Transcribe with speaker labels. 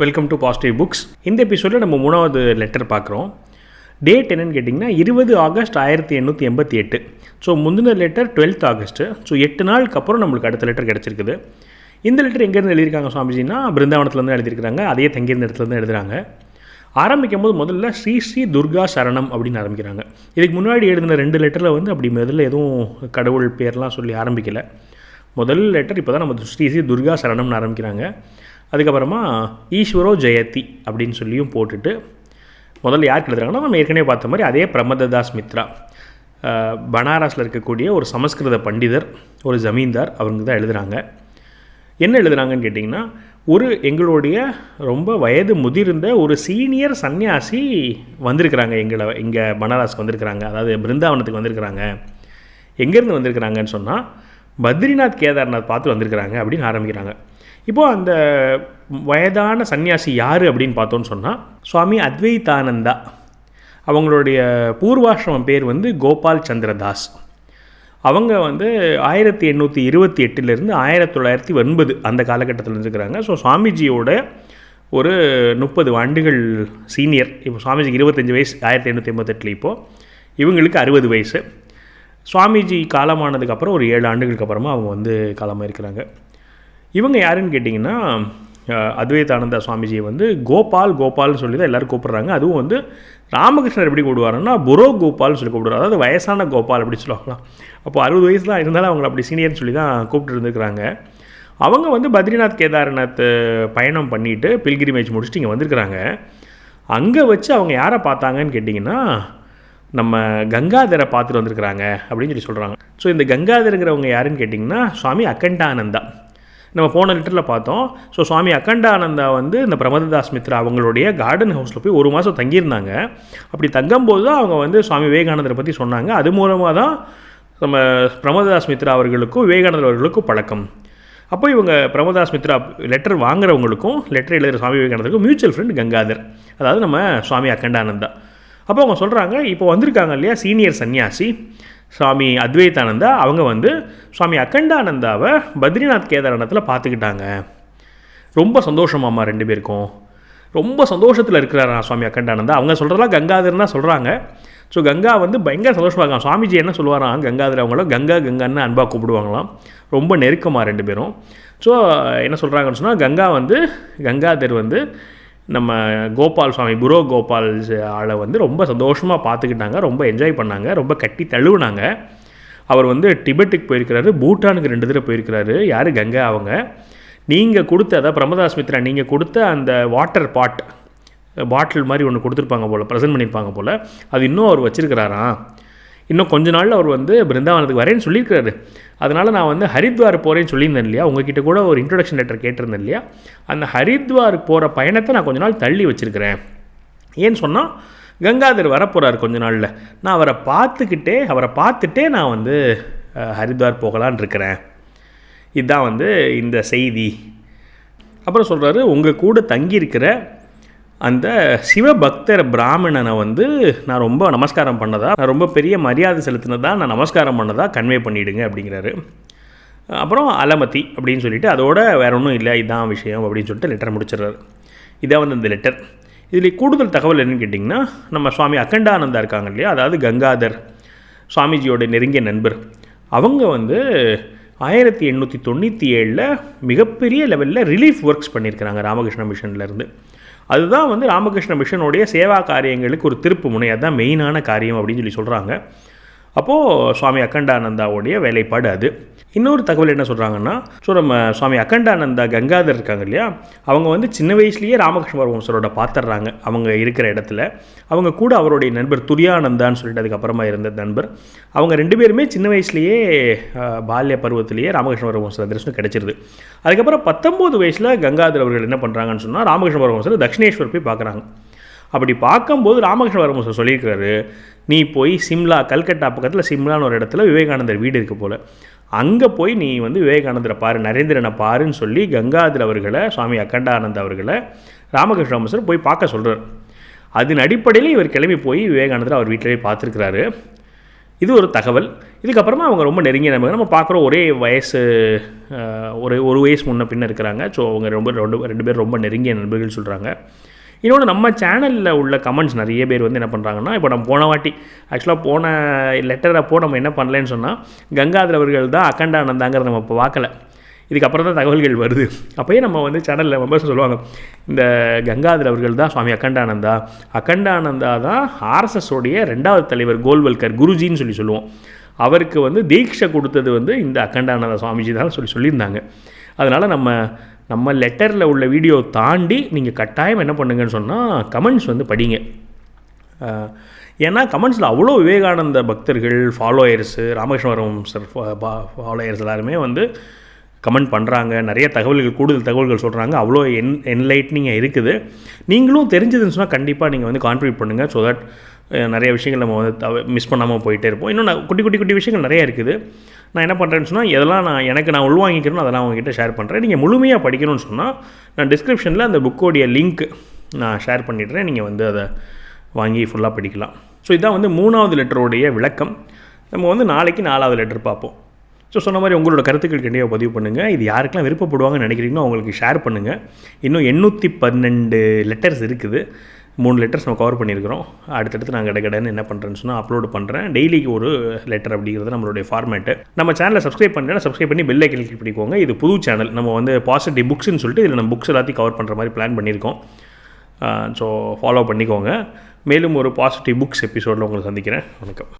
Speaker 1: Welcome to positive books இந்த எபிசோடில் நம்ம மூணாவது லெட்டர் பார்க்குறோம். டேட் என்னென்னு கேட்டிங்கன்னா இருபது ஆகஸ்ட் ஆயிரத்தி எண்ணூற்றி எண்பத்தி எட்டு. ஸோ முந்தின லெட்டர் டுவெல்த் ஆகஸ்ட்டு ஸோ எட்டு நாளுக்கு அப்புறம் நம்மளுக்கு அடுத்த லெட்டர் கிடச்சிருக்குது. இந்த லெட்டர் எங்கேருந்து எழுதியிருக்காங்க சுவாமிஜின்னா பிருந்தாவனத்துலேருந்து எழுதியிருக்கிறாங்க. அதே தங்கியிருந்த இடத்துலேருந்து எழுதுறாங்க. ஆரம்பிக்கும் போது முதல்ல ஸ்ரீ ஸ்ரீ துர்கா சரணம் அப்படின்னு ஆரம்பிக்கிறாங்க. இதுக்கு முன்னாடி எழுதின ரெண்டு லெட்டரில் வந்து அப்படி முதல்ல எதுவும் கடவுள் பேர்லாம் சொல்லி ஆரம்பிக்கலை. முதல் லெட்டர் இப்போ தான் நம்ம ஸ்ரீ ஸ்ரீ துர்கா சரணம்னு ஆரம்பிக்கிறாங்க. அதுக்கப்புறமா ஈஸ்வரோ ஜெயதி அப்படின்னு சொல்லியும் போட்டுட்டு முதல்ல யாருக்கு எழுதுறாங்கன்னா நம்ம ஏற்கனவே பார்த்த மாதிரி அதே பிரமததாஸ் மித்ரா. பனாரஸில் இருக்கக்கூடிய ஒரு சமஸ்கிருத பண்டிதர் ஒரு ஜமீன்தார் அவங்க தான் எழுதுகிறாங்க என்ன எழுதுறாங்கன்னு கேட்டிங்கன்னா ஒரு எங்களுடைய ரொம்ப வயது முதிர்ந்த ஒரு சீனியர் சன்னியாசி வந்திருக்கிறாங்க எங்களை இங்கே பனாரஸ்க்கு வந்திருக்கிறாங்க அதாவது பிருந்தாவனத்துக்கு வந்திருக்கிறாங்க. எங்கேருந்து வந்திருக்கிறாங்கன்னு சொன்னால் பத்ரிநாத் கேதார்நாத் பார்த்து வந்திருக்கிறாங்க அப்படின்னு ஆரம்பிக்கிறாங்க. இப்போது அந்த வயதான சன்னியாசி யார் அப்படின்னு பார்த்தோன்னு சொன்னால் சுவாமி அத்வைதானந்தா. அவங்களுடைய பூர்வாசிரமம் பேர் வந்து கோபால் சந்திரதாஸ். அவங்க வந்து ஆயிரத்தி எண்ணூற்றி இருபத்தி எட்டுலேருந்து ஆயிரத்தி தொள்ளாயிரத்தி ஒன்பது அந்த காலகட்டத்தில் இருந்துக்கிறாங்க ஸோ சுவாமிஜியோட ஒரு முப்பது ஆண்டுகள் சீனியர். இப்போ சுவாமிஜிக்கு இருபத்தஞ்சி வயசு ஆயிரத்தி எண்ணூற்றி எண்பத்தெட்டில் இப்போது இவங்களுக்கு அறுபது வயசு. சுவாமிஜி காலமானதுக்கப்புறம் ஒரு ஏழு ஆண்டுகளுக்கு அப்புறமா அவங்க வந்து காலமாக இருக்கிறாங்க இவங்க யாருன்னு கேட்டிங்கன்னா அத்வைதானந்தா சுவாமிஜியை வந்து கோபால் கோபால்னு சொல்லி தான் எல்லோரும் கூப்பிட்றாங்க. அதுவும் வந்து ராமகிருஷ்ணர் எப்படி கூப்பிடுவாருன்னா புரோ கோபால்னு சொல்லி கூப்பிடுவார். அதாவது வயசான கோபால் அப்படி சொல்லுவாங்களாம். அப்போ அறுபது வயசு தான் இருந்தாலும் அவங்கள அப்படி சீனியர்னு சொல்லி தான் கூப்பிட்டு இருந்துக்கிறாங்க அவங்க வந்து பத்ரிநாத் கேதார்நாத் பயணம் பண்ணிட்டு பில்கிரிமேஜ் முடிச்சுட்டு இங்கே வந்திருக்கிறாங்க. அங்கே வச்சு அவங்க யாரை பார்த்தாங்கன்னு கேட்டிங்கன்னா நம்ம கங்காதரை பார்த்துட்டு வந்திருக்கிறாங்க அப்படின்னு சொல்லி சொல்கிறாங்க ஸோ இந்த கங்காதருங்கிறவங்க யாருன்னு கேட்டிங்கன்னா சுவாமி அக்கண்டானந்தா நம்ம போன லிட்டரில் பார்த்தோம். ஸோ சுவாமி அகண்டானந்தா வந்து இந்த பிரமததாஸ் மித்ரா அவங்களுடைய கார்டன் ஹவுஸில் போய் ஒரு மாதம் தங்கியிருந்தாங்க. அப்படி தங்கும்போது தான் அவங்க வந்து சுவாமி விவேகானந்தரை பற்றி சொன்னாங்க. அது மூலமாக தான் நம்ம பிரமததாஸ் மித்ரா அவர்களுக்கும் விவேகானந்தர் அவர்களுக்கும் பழக்கம். அப்போ இவங்க பிரமதாஸ் மித்ரா லெட்டர் வாங்குறவங்களுக்கும் லெட்டர் எழுதுகிற சுவாமி விவேகானந்தருக்கும் மியூச்சுவல் ஃப்ரெண்ட் கங்காதர். அதாவது நம்ம சுவாமி அக்கண்டானந்தா அப்போ அவங்க சொல்கிறாங்க இப்போ வந்திருக்காங்க இல்லையா சீனியர் சன்னியாசி. சுவாமி அத்வைதானந்தா அவங்க வந்து சுவாமி அக்கண்டானந்தாவை பத்ரிநாத் கேதாரணத்தில் பார்த்துக்கிட்டாங்க. ரொம்ப சந்தோஷமாம்மா ரெண்டு பேருக்கும். ரொம்ப சந்தோஷத்தில் இருக்கிறாரா சுவாமி அக்கண்டானந்தா அவங்க சொல்கிறதெல்லாம் கங்காதர்னா தான் சொல்கிறாங்க ஸோ கங்கா வந்து பயங்கர சந்தோஷமாக இருக்காங்க சுவாமிஜி என்ன சொல்லுவாராம்? கங்காதர் அவங்கள கங்கா கங்கான்னு அன்பாக கூப்பிடுவாங்களாம். ரொம்ப நெருக்கமாக ரெண்டு பேரும். ஸோ என்ன சொல்கிறாங்கன்னு சொன்னால் கங்கா வந்து கங்காதர் வந்து நம்ம கோபால் சுவாமி புரோ கோபால் ஆளை வந்து ரொம்ப சந்தோஷமாக பார்த்துக்கிட்டாங்க ரொம்ப என்ஜாய் பண்ணாங்க ரொம்ப கட்டி தழுவுனாங்க. அவர் வந்து டிபெட்டுக்கு போயிருக்கிறாரு பூட்டானுக்கு ரெண்டு தடவை போயிருக்கிறாரு. யார்? கங்கா அவங்க. நீங்கள் கொடுத்த அதாவது பிரமதாஸ் மித்ரா நீங்கள் கொடுத்த அந்த வாட்டர் பாட் பாட்டில் மாதிரி ஒன்று கொடுத்துருப்பாங்க போல் ப்ரெசென்ட் பண்ணியிருப்பாங்க போல் அது இன்னும் அவர் வச்சிருக்கிறாராம். இன்னும் கொஞ்ச நாளில் அவர் வந்து பிருந்தாவனத்துக்கு வரேன்னு சொல்லியிருக்காரு அதனால் நான் வந்து ஹரித்வார் போகிறேன்னு சொல்லியிருந்தேன் இல்லையா? உங்ககிட்ட கூட ஒரு இன்ட்ரொடக்ஷன் லெட்டர் கேட்டிருந்தேன் இல்லையா? அந்த ஹரித்வார் போகிற பயணத்தை நான் கொஞ்ச நாள் தள்ளி வச்சுருக்கிறேன். ஏன்னு சொன்னால் கங்காதர் வரப்போகிறார் கொஞ்ச நாளில். நான் அவரை பார்த்துக்கிட்டே அவரை பார்த்துட்டே நான் வந்து ஹரித்வார் போகலான் இருக்கிறேன். இதுதான் வந்து இந்த செய்தி. அப்புறம் சொல்கிறாரு உங்கள் கூட தங்கியிருக்கிற அந்த சிவபக்தர் பிராமணனை வந்து நான் ரொம்ப நமஸ்காரம் பண்ணதா நான் ரொம்ப பெரிய மரியாதை செலுத்தினதா நான் நமஸ்காரம் பண்ணதா கன்வே பண்ணிவிடுங்க அப்படிங்கிறாரு. அப்புறம் அலமதி அப்படின்னு சொல்லிட்டு அதோட வேற ஒன்றும் இல்லை இதான் விஷயம் அப்படின்னு சொல்லிட்டு லெட்டர் முடிச்சிடுறாரு. இதான் வந்து இந்த லெட்டர் இதில் கூடுதல் தகவல் என்னன்னு கேட்டிங்கன்னா நம்ம சுவாமி அகண்டானந்தா இருக்காங்க இல்லையா? அதாவது கங்காதர் சுவாமிஜியோட நெருங்கிய நண்பர். அவங்க வந்து ஆயிரத்தி எண்ணூற்றி தொண்ணூற்றி ஏழில் மிகப்பெரிய லெவலில் ரிலீஃப் ஒர்க்ஸ் பண்ணியிருக்கிறாங்க ராமகிருஷ்ண மிஷன்லேருந்து அதுதான் வந்து ராமகிருஷ்ண மிஷனுடைய சேவா காரியங்களுக்கு ஒரு திருப்பு முனை. அதுதான் மெயினான காரியம் அப்படின்னு சொல்லி சொல்கிறாங்க அப்போது சுவாமி அக்கண்டானந்தாவுடைய வேலைப்பாடு அது. இன்னொரு தகவல் என்ன சொல்கிறாங்கன்னா ஸோ நம்ம சுவாமி அக்கண்டானந்தா கங்காதர் இருக்காங்க இல்லையா? அவங்க வந்து சின்ன வயசுலேயே ராமகிருஷ்ண பரமஹம்சரோட பார்த்துட்றாங்க அவங்க இருக்கிற இடத்துல. அவங்க கூட அவருடைய நண்பர் துரியானந்தான்னு சொல்லிட்டு அதுக்கப்புறமா இருந்த நண்பர். அவங்க ரெண்டு பேருமே சின்ன வயசுலேயே பால்ய பருவத்திலேயே ராமகிருஷ்ண பரமஹம்சர் தரிசனம் கிடச்சிருது. அதுக்கப்புறம் பத்தொம்போது வயசில் கங்காதர் அவர்கள் என்ன பண்ணுறாங்கன்னு சொன்னால் ராமகிருஷ்ண பரமஹம்சர் தட்சிணேஸ்வர் போய் பார்க்குறாங்க. அப்படி பார்க்கும்போது ராமகிருஷ்ண பரமஹம்சர் சொல்லியிருக்கிறாரு நீ போய் சிம்லா கல்கட்டா பக்கத்தில் சிம்லான்னு ஒரு இடத்துல விவேகானந்தர் வீடு இருக்குது போல். அங்கே போய் நீ வந்து விவேகானந்தரை பாரு நரேந்திரனை பாருன்னு சொல்லி கங்காதர் அவர்களை சுவாமி அக்கண்டானந்த் அவர்களை ராமகிருஷ்ண பரமஹம்சர் போய் பார்க்க சொல்கிறார் அதன் அடிப்படையில் இவர் கிளம்பி போய் விவேகானந்தர் அவர் வீட்டிலே பார்த்துருக்கிறாரு. இது ஒரு தகவல். இதுக்கப்புறமா அவங்க ரொம்ப நெருங்கிய நண்பர்கள் நம்ம பார்க்குற ஒரே வயசு ஒரு ஒரு வயசு முன்ன பின்ன இருக்கிறாங்க. ஸோ அவங்க ரொம்ப ரெண்டு ரெண்டு பேர் ரொம்ப நெருங்கிய நண்பர்கள் சொல்கிறாங்க இன்னொன்று நம்ம சேனலில் உள்ள கமெண்ட்ஸ் நிறைய பேர் வந்து என்ன பண்ணுறாங்கன்னா இப்போ நம்ம போன வாட்டி ஆக்சுவலாக போன லெட்டர் அப்போ நம்ம என்ன பண்ணலன்னு சொன்னால் கங்காதர் அவர்கள் தான் அக்கண்டானந்தாங்கிறத நம்ம இப்போ பார்க்கல. இதுக்கப்புறம் தான் தகவல்கள் வருது. அப்போயே நம்ம வந்து சேனலில் மெம்பர்ஸ் சொல்லுவாங்க இந்த கங்காதர் அவர்கள் தான் சுவாமி அக்கண்டானந்தா அகண்டானந்தா தான் ஆர்எஸ்எஸோடைய ரெண்டாவது தலைவர் கோல்வல்கர் குருஜின்னு சொல்லி சொல்லுவோம். அவருக்கு வந்து தீட்சை கொடுத்தது வந்து இந்த அகண்டானந்த சுவாமிஜி தான் சொல்லி சொல்லியிருந்தாங்க. அதனால் நம்ம நம்ம லெட்டரில் உள்ள வீடியோ தாண்டி நீங்கள் கட்டாயம் என்ன பண்ணுங்கன்னு சொன்னால் கமெண்ட்ஸ் வந்து படிங்க. ஏன்னா கமெண்ட்ஸில் அவ்வளோ விவேகானந்த பக்தர்கள் ஃபாலோயர்ஸு ராமகிருஷ்ணவரம் சார் ஃபாலோயர்ஸ் எல்லாருமே வந்து கமெண்ட் பண்ணுறாங்க நிறைய தகவல்கள் கூடுதல் தகவல்கள் சொல்கிறாங்க அவ்வளோ என் என்லைட்னிங்காக இருக்குது. நீங்களும் தெரிஞ்சதுன்னு சொன்னால் கண்டிப்பாக நீங்கள் வந்து கான்ட்ரிபியூட் பண்ணுங்கள் ஸோ தட் நிறைய விஷயங்கள் நம்ம வந்து தவ மிஸ் பண்ணாமல் போயிட்டே இருப்போம். இன்னும் நான் குட்டி குட்டி குட்டி விஷயங்கள் நிறைய இருக்குது. நான் என்ன பண்ணுறேன்னு சொன்னால் எதெல்லாம் நான் எனக்கு நான் உள்வாங்கிக்கிறேனோ அதெல்லாம் உங்ககிட்ட ஷேர் பண்ணுறேன் நீங்கள் முழுமையாக படிக்கணும்னு சொன்னால் நான் டிஸ்கிரிப்ஷனில் அந்த புக்கோடைய லிங்க் நான் ஷேர் பண்ணிடுறேன். நீங்கள் வந்து அதை வாங்கி ஃபுல்லாக படிக்கலாம். ஸோ இதான் வந்து மூணாவது லெட்டருடைய விளக்கம். நம்ம வந்து நாளைக்கு நாலாவது லெட்டர் பார்ப்போம். ஸோ சொன்ன மாதிரி உங்களோட கருத்துக்கள் கண்டிப்பாக பதிவு பண்ணுங்கள் இது யாருக்கெல்லாம் விருப்பப்படுவாங்கன்னு நினைக்கிறீங்களோ அவங்களுக்கு ஷேர் பண்ணுங்கள் இன்னும் எண்ணூற்றி பன்னெண்டு லெட்டர்ஸ் இருக்குது. மூணு லெட்டர்ஸ் நம்ம கவர் பண்ணியிருக்கிறோம். அடுத்தடுத்து நான் கடகடன்னு என்ன பண்ணுறேன்னு சொன்னால் அப்லோட் பண்ணுறேன் டெய்லிக்கு ஒரு லெட்டர் அப்படிங்கிறது நம்மளுடைய ஃபார்மேட்டு நம்ம சேனலை சப்ஸ்கிரைப் பண்ணுறேன் சப்ஸ்கிரைப் பண்ணி பெல்லை கிளிக் பண்ணிக்கோங்க. இது புது சேனல் நம்ம வந்து பாசிட்டிவ் புக்ஸ்னு சொல்லிட்டு இதில் நம்ம புக்ஸ் எல்லாத்தையும் கவர் பண்ணுற மாதிரி பிளான் பண்ணியிருக்கோம். ஸோ ஃபாலோ பண்ணிக்கோங்க. மேலும் ஒரு பாசிட்டிவ் புக்ஸ் எபிசோடில் உங்களை சந்திக்கிறேன். வணக்கம்.